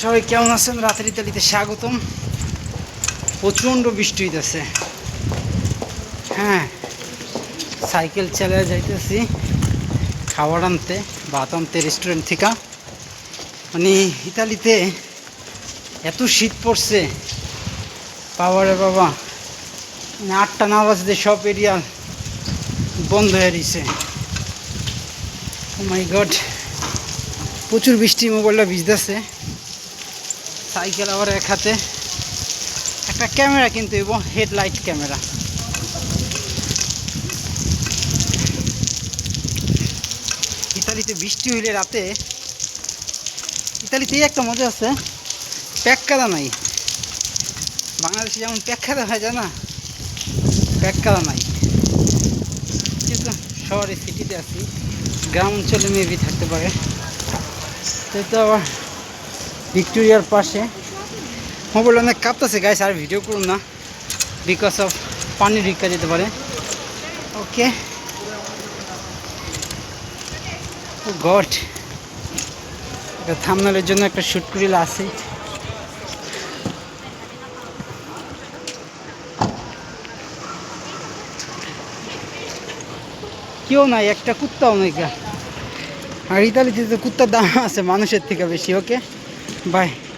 সবাই কেমন আছেন? রাতের ইতালিতে স্বাগতম। প্রচণ্ড বৃষ্টি হইতেছে। হ্যাঁ সাইকেল চালিয়ে যাইতেছি। খাবার আনতে, ভাত আনতে রেস্টুরেন্ট থেকে। মানে ইতালিতে এত শীত পড়ছে। বাবারে বাবা। মানে আটটা না বাজতে সব এরিয়া বন্ধ হয়ে রয়েছে মাই গড প্রচুর বৃষ্টি মোবাইলটা ভিজতেছে। সাইকেল আবার এক হাতে। একটা ক্যামেরা কিন্তু এবং হেডলাইট ক্যামেরা। ইতালিতে বৃষ্টি হইলে রাতে ইতালিতে এই একটা মজা আছে প্যাক্কাদা নাই। বাংলাদেশে যেমন প্যাক্কাদা হয়, জানা? প্যাক্কাদা নাই। কিন্তু শহরে সিটিতে আছি, গ্রাম অঞ্চলে মেবি থাকতে পারে। তো আবার ভিক্টোরিয়ার পাশে। মোবাইল অনেক কাঁপতেছে গাইস আর ভিডিও করুন না বিকজ অফ পানি ঢিকা যেতে পারে। ওকে গড এটা থামনালের জন্য একটা শ্যুট করিল আছে। কেউ নাই, একটা কুত্তাও নাই আর ইতালিতে তো কুত্তার দাম আছে মানুষের থেকে বেশি ওকে Bye.